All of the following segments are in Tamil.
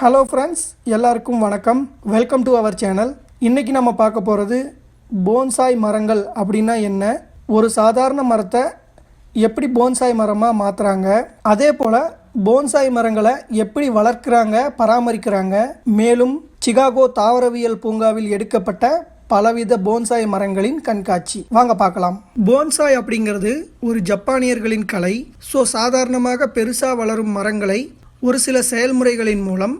ஹலோ ஃப்ரெண்ட்ஸ் எல்லாருக்கும் வணக்கம். வெல்கம் டு அவர் சேனல் இன்றைக்கி நம்ம பார்க்க போகிறது போன்சாய் மரங்கள் அப்படின்னா என்ன? ஒரு சாதாரண மரத்தை எப்படி போன்சாய் மரமாக மாற்றுறாங்க அதே போல் போன்சாய் மரங்களை எப்படி வளர்க்குறாங்க பராமரிக்கிறாங்க? மேலும் சிகாகோ தாவரவியல் பூங்காவில் எடுக்கப்பட்ட பலவித போன்சாய் மரங்களின் கண்காட்சி. வாங்க பார்க்கலாம். போன்சாய் அப்படிங்கிறது ஒரு ஜப்பானியர்களின் கலை. ஸோ சாதாரணமாக பெருசாக வளரும் மரங்களை ஒரு சில செயல்முறைகளின் மூலம்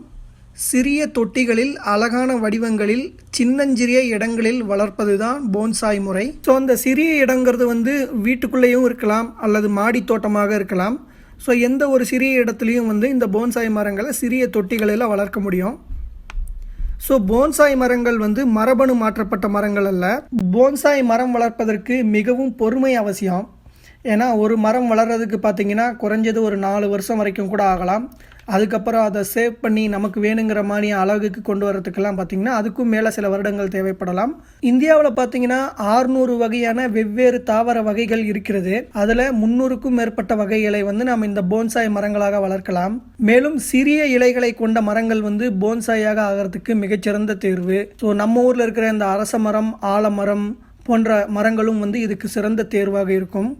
சிறிய தொட்டிகளில் அழகான வடிவங்களில் சின்னஞ்சிறிய இடங்களில் வளர்ப்பது தான் போன்சாய் முறை. ஸோ அந்த சிறிய இடங்கிறது வந்து வீட்டுக்குள்ளேயும் இருக்கலாம் அல்லது மாடி தோட்டமாக இருக்கலாம். ஸோ எந்த ஒரு சிறிய இடத்துலையும் வந்து இந்த போன்சாய் மரங்களை சிறிய தொட்டிகளில் வளர்க்க முடியும். ஸோ போன்சாய் மரங்கள் வந்து மரபணு மாற்றப்பட்ட மரங்கள் அல்ல. போன்சாய் மரம் வளர்ப்பதற்கு மிகவும் பொறுமை அவசியம். ஏன்னா ஒரு மரம் வளர்கிறதுக்கு பார்த்தீங்கன்னா குறைஞ்சது ஒரு நாலு வருஷம் வரைக்கும் கூட ஆகலாம். அதுக்கப்புறம் அதை சேவ் பண்ணி நமக்கு வேணுங்கிற மாதிரி அழகுக்கு கொண்டு வரதுக்கெல்லாம் பார்த்தீங்கன்னா அதுக்கும் மேலே சில வருடங்கள் தேவைப்படலாம். இந்தியாவில் பார்த்திங்கன்னா ஆறுநூறு வகையான வெவ்வேறு தாவர வகைகள் இருக்கிறது. அதில் முந்நூறுக்கும் மேற்பட்ட வகைகளை வந்து நாம் இந்த போன்சாய் மரங்களாக வளர்க்கலாம். மேலும் சிறிய இலைகளை கொண்ட மரங்கள் வந்து போன்சாயாக ஆகிறதுக்கு மிகச்சிறந்த தேர்வு. ஸோ நம்ம ஊரில் இருக்கிற இந்த அரச மரம் ஆலமரம் போன்ற மரங்களும் வந்து இதுக்கு சிறந்த தேர்வாக இருக்கும்.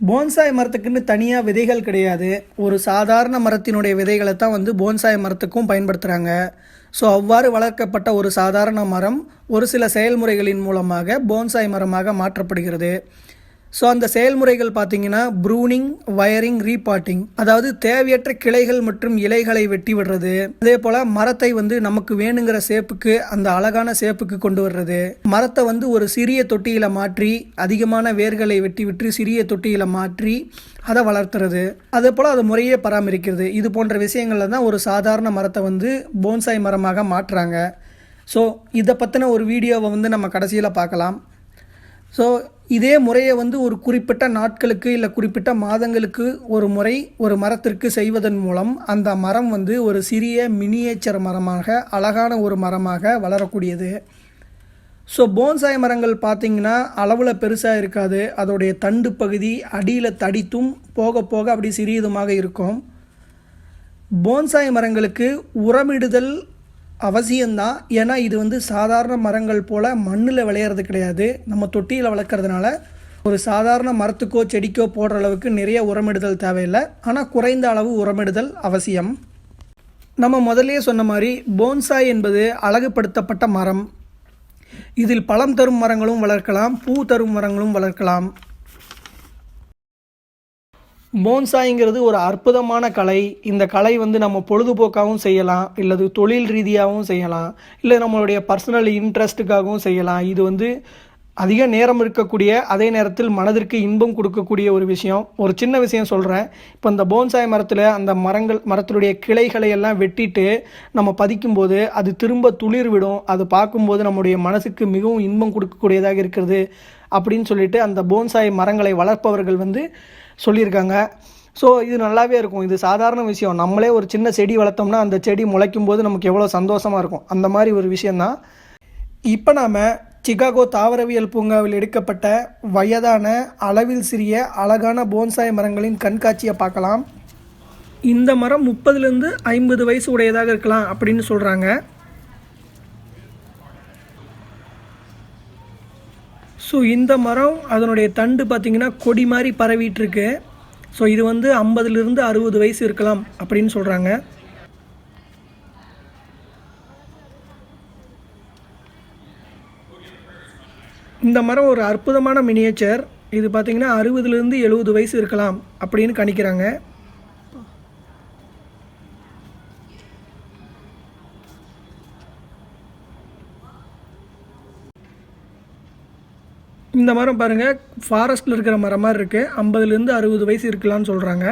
போன்சாய் மரத்துக்குன்னு தனியாக விதைகள் கிடையாது. ஒரு சாதாரண மரத்தினுடைய விதைகளை தான் வந்து போன்சாய் மரத்துக்கும் பயன்படுத்துகிறாங்க ஸோ அவ்வாறு வளர்க்கப்பட்ட ஒரு சாதாரண மரம் ஒரு சில செயல்முறைகளின் மூலமாக போன்சாய் மரமாக மாற்றப்படுகிறது. ஸோ அந்த செயல்முறைகள் பார்த்தீங்கன்னா ப்ரூனிங் வயரிங் ரீபாட்டிங் அதாவது தேவையற்ற கிளைகள் மற்றும் இலைகளை வெட்டி விடுறது அதே போல் மரத்தை வந்து நமக்கு வேணுங்கிற சேப்புக்கு அந்த அழகான சேப்புக்கு கொண்டு வர்றது. மரத்தை வந்து ஒரு சிறிய தொட்டியில் மாற்றி அதிகமான வேர்களை வெட்டி விட்டு சிறிய தொட்டியில் மாற்றி அதை வளர்த்துறது. அதே போல் அதை முறையே பராமரிக்கிறது. இது போன்ற விஷயங்களில் தான் ஒரு சாதாரண மரத்தை வந்து போன்சாய் மரமாக மாற்றுறாங்க. ஸோ இதை பற்றின ஒரு வீடியோவை வந்து நம்ம கடைசியில் பார்க்கலாம். ஸோ இதே முறையை வந்து ஒரு குறிப்பிட்ட நாட்களுக்கு இல்லை குறிப்பிட்ட மாதங்களுக்கு ஒரு முறை ஒரு மரத்திற்கு செய்வதன் மூலம் அந்த மரம் வந்து ஒரு சிறிய மினியேச்சர் மரமாக அழகான ஒரு மரமாக வளரக்கூடியது. ஸோ போன்சாய் மரங்கள் பார்த்திங்கன்னா அளவில் பெருசாக இருக்காது. அதோடைய தண்டு பகுதி அடியில் தடித்தும் போக போக அப்படி சிறியதுமாக இருக்கும். போன்சாய் மரங்களுக்கு உரமிடுதல் அவசியம்தான். ஏன்னா இது வந்து சாதாரண மரங்கள் போல் மண்ணில் விளையிறது கிடையாது. நம்ம தொட்டியில் வளர்க்குறதுனால ஒரு சாதாரண மரத்துக்கோ செடிக்கோ போடுற அளவுக்கு நிறைய உரமிடுதல் தேவையில்லை. ஆனால் குறைந்த அளவு உரமிடுதல் அவசியம். நம்ம முதலே சொன்ன மாதிரி போன்சாய் என்பது அழகுபடுத்தப்பட்ட மரம். இதில் பழம் தரும் மரங்களும் வளர்க்கலாம் பூ தரும் மரங்களும் வளர்க்கலாம். போன்சாய்ங்கிறது ஒரு அற்புதமான கலை. இந்த கலை வந்து நம்ம பொழுதுபோக்காகவும் செய்யலாம் இல்லது தொழில் ரீதியாகவும் செய்யலாம் இல்லை நம்மளுடைய பர்சனல் இன்ட்ரெஸ்ட்டுக்காகவும் செய்யலாம். இது வந்து அதிக நேரம் இருக்கக்கூடிய அதே நேரத்தில் மனதிற்கு இன்பம் கொடுக்கக்கூடிய ஒரு விஷயம். ஒரு சின்ன விஷயம் சொல்கிறேன் இப்போ இந்த போன்சாய் மரத்தில் அந்த மரங்கள் மரத்தினுடைய கிளைகளை எல்லாம் வெட்டிட்டு நம்ம பதிக்கும்போது அது திரும்ப துளிர் விடும். அது பார்க்கும்போது நம்முடைய மனசுக்கு மிகவும் இன்பம் கொடுக்கக்கூடியதாக இருக்கிறது அப்படின்னு சொல்லிட்டு அந்த போன்சாய் மரங்களை வளர்ப்பவர்கள் வந்து சொல்லியிருக்காங்க. ஸோ இது நல்லாவே இருக்கும். இது சாதாரண விஷயம். நம்மளே ஒரு சின்ன செடி வளர்த்தோம்னா அந்த செடி முளைக்கும் போது நமக்கு எவ்வளோ சந்தோஷமாக இருக்கும். அந்த மாதிரி ஒரு விஷயந்தான் இப்போ நாம் சிகாகோ தாவரவியல் பூங்காவில் எடுக்கப்பட்ட வயதான அளவில் சிறிய அழகான போன்சாய் மரங்களின் கண்காட்சியை பார்க்கலாம். இந்த மரம் முப்பதுலேருந்து ஐம்பது வயசு உடையதாக இருக்கலாம் அப்படின்னு சொல்கிறாங்க ஸோ இந்த மரம் அதனுடைய தண்டு பார்த்திங்கன்னா கொடி மாதிரி பரவிட்டுருக்கு ஸோ இது வந்து ஐம்பதுலேருந்து அறுபது வயசு இருக்கலாம் அப்படின்னு சொல்கிறாங்க இந்த மரம் ஒரு அற்புதமான மினியேச்சர் இது பார்த்திங்கன்னா அறுபதுலேருந்து எழுபது வயசு இருக்கலாம் அப்படின்னு கணிக்கிறாங்க. இந்த மரம் பாருங்கள் ஃபாரஸ்ட்டில் இருக்கிற மரம் மாதிரி இருக்குது ஐம்பதுலேருந்து அறுபது வயசு இருக்கலாம்னு சொல்கிறாங்க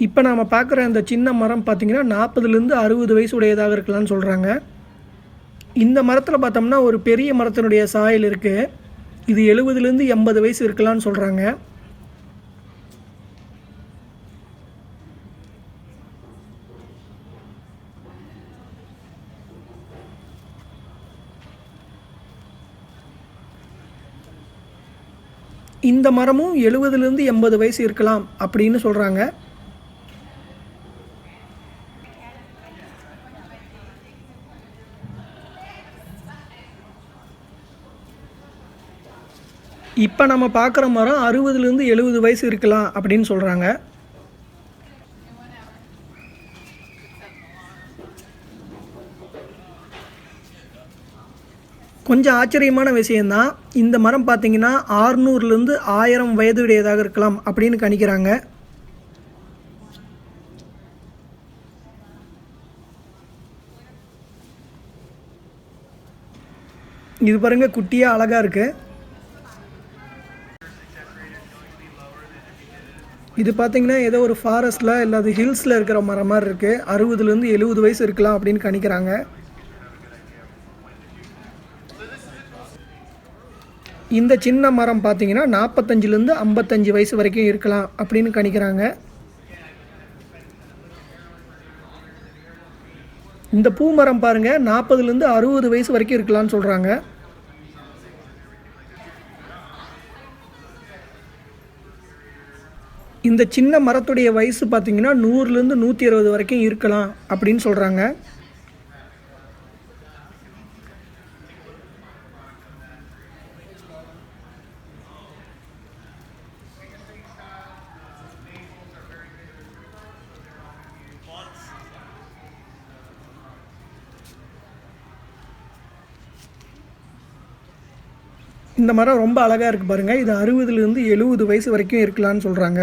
இப்போ நாம் பார்க்குற இந்த சின்ன மரம் பார்த்திங்கன்னா நாற்பதுலேருந்து அறுபது வயசு உடையதாக இருக்கலாம்னு சொல்கிறாங்க இந்த மரத்தில் பார்த்தோம்னா ஒரு பெரிய மரத்தினுடைய சாயல் இருக்குது இது எழுபதுலேருந்து எண்பது வயசு இருக்கலாம்னு சொல்கிறாங்க இந்த மரமும் எழுபதுலேருந்து எண்பது வயசு இருக்கலாம் அப்படின்னு சொல்கிறாங்க இப்போ நம்ம பார்க்குற மரம் அறுபதுலேருந்து எழுபது வயசு இருக்கலாம் அப்படின்னு சொல்கிறாங்க கொஞ்சம் ஆச்சரியமான விஷயந்தான் இந்த மரம் பார்த்தீங்கன்னா ஆறுநூறுலேருந்து ஆயிரம் வயதுடையதாக இருக்கலாம் அப்படின்னு கணிக்கிறாங்க. இது பாருங்கள் குட்டியாக அழகாக இருக்குது இது பார்த்தீங்கன்னா ஏதோ ஒரு ஃபாரஸ்ட்டில் இல்லாது ஹில்ஸில் இருக்கிற மரம் மாதிரி இருக்குது அறுபதுலேருந்து எழுபது வயசு இருக்கலாம் அப்படின்னு கணிக்கிறாங்க. இந்த சின்ன மரம் பார்த்தீங்கன்னா நாற்பத்தஞ்சிலேருந்து ஐம்பத்தஞ்சு வயசு வரைக்கும் இருக்கலாம் அப்படின்னு கணிக்கிறாங்க. இந்த பூ மரம் பாருங்கள் நாற்பதுலேருந்து அறுபது வயசு வரைக்கும் இருக்கலாம்னு சொல்கிறாங்க இந்த சின்ன மரத்துடைய வயசு பார்த்தீங்கன்னா நூறுலேருந்து நூற்றி இருபது வரைக்கும் இருக்கலாம் அப்படின்னு சொல்கிறாங்க இந்த மரம் ரொம்ப அழகாக இருக்குது பாருங்கள் இது அறுபதுலேருந்து எழுபது வயசு வரைக்கும் இருக்கலாம்னு சொல்கிறாங்க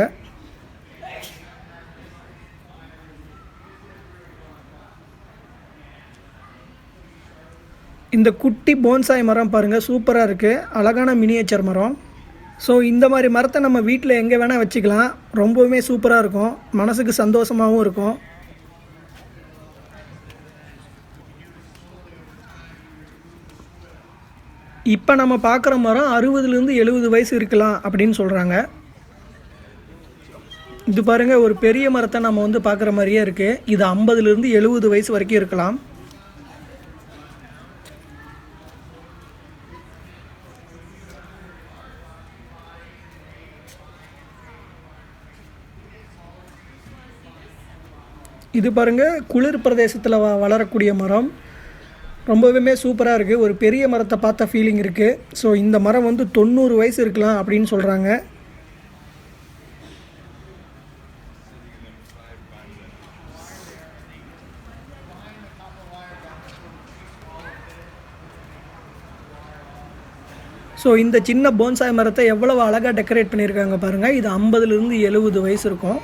இந்த குட்டி போன்சாய் மரம் பாருங்கள் சூப்பராக இருக்குது அழகான மினியேச்சர் மரம். ஸோ இந்த மாதிரி மரத்தை நம்ம வீட்டில் எங்கே வேணால் வச்சுக்கலாம். ரொம்பவுமே சூப்பராக இருக்கும். மனசுக்கு சந்தோஷமாகவும் இருக்கும். இப்போ நம்ம பார்க்குற மரம் அறுபதுலேருந்து எழுபது வயசு இருக்கலாம் அப்படின்னு சொல்கிறாங்க இது பாருங்கள் ஒரு பெரிய மரத்தை நம்ம வந்து பார்க்குற மாதிரியே இருக்குது இது ஐம்பதுலேருந்து எழுபது வயசு வரைக்கும் இருக்கலாம். இது பாருங்கள் குளிர் பிரதேசத்தில் வ வளரக்கூடிய மரம். ரொம்பவுமே சூப்பராக இருக்குது ஒரு பெரிய மரத்தை பார்த்த ஃபீலிங் இருக்குது ஸோ இந்த மரம் வந்து தொண்ணூறு வயசு இருக்கலாம் அப்படின்னு சொல்கிறாங்க ஸோ இந்த சின்ன போன்சாய் மரத்தை எவ்வளவு அழகாக டெக்கரேட் பண்ணியிருக்காங்க பாருங்கள் இது ஐம்பதுலேருந்து எழுபது வயசு இருக்கும்.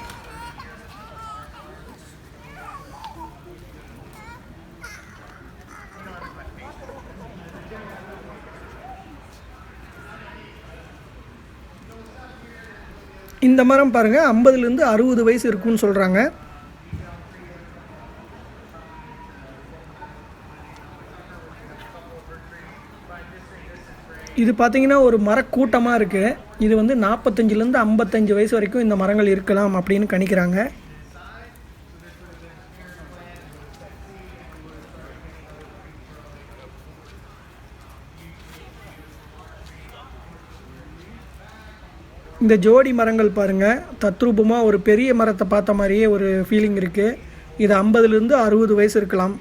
இந்த மரம் பாருங்கள் ஐம்பதுலேருந்து அறுபது வயசு இருக்குன்னு சொல்கிறாங்க இது பார்த்தீங்கன்னா ஒரு மரக்கூட்டமாக இருக்குது இது வந்து நாற்பத்தஞ்சிலேருந்து ஐம்பத்தஞ்சு வயசு வரைக்கும் இந்த மரங்கள் இருக்கலாம் அப்படின்னு கணிக்கிறாங்க. இந்த ஜோடி மரங்கள் பாருங்கள் தத்ரூபமாக ஒரு பெரிய மரத்தை பார்த்த மாதிரியே ஒரு ஃபீலிங் இருக்குது இது ஐம்பதுலேருந்து அறுபது வயசு இருக்கலாம்.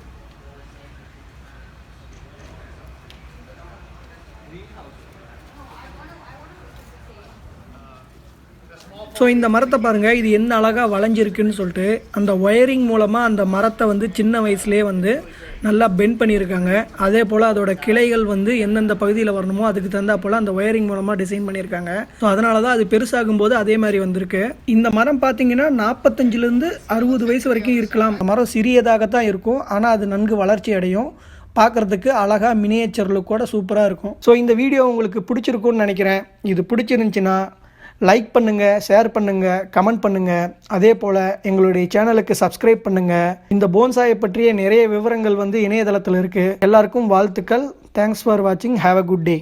ஸோ இந்த மரத்தை பாருங்கள் இது என்ன அழகாக வளைஞ்சிருக்குன்னு சொல்லிட்டு அந்த ஒயரிங் மூலமாக அந்த மரத்தை வந்து சின்ன வயசுலேயே வந்து நல்லா பெண்ட் பண்ணியிருக்காங்க. அதே போல் அதோட கிளைகள் வந்து எந்தெந்த பகுதியில் வரணுமோ அதுக்கு தந்தால் போல் அந்த ஒயரிங் மூலமாக டிசைன் பண்ணியிருக்காங்க. ஸோ அதனால தான் அது பெருசாகும் போது அதே மாதிரி வந்திருக்கு. இந்த மரம் பார்த்தீங்கன்னா நாற்பத்தஞ்சிலேருந்து அறுபது வயசு வரைக்கும் இருக்கலாம். மரம் சிறியதாக தான் இருக்கும். ஆனால் அது நன்கு வளர்ச்சி அடையும். பார்க்குறதுக்கு அழகாக மினியேச்சர் லுக்கோட சூப்பராக இருக்கும். ஸோ இந்த வீடியோ உங்களுக்கு பிடிச்சிருக்கும்னு நினைக்கிறேன். இது பிடிச்சிருந்துச்சின்னா லைக் பண்ணுங்கள் ஷேர் பண்ணுங்கள் கமெண்ட் பண்ணுங்கள் அதே போல் எங்களுடைய சேனலுக்கு சப்ஸ்கிரைப் பண்ணுங்கள் இந்த போன்சாயை பற்றிய நிறைய விவரங்கள் வந்து இணையதளத்தில் இருக்குது எல்லாருக்கும் வாழ்த்துக்கள். தேங்க்ஸ் ஃபார் வாட்சிங் ஹாவ் அ குட் டே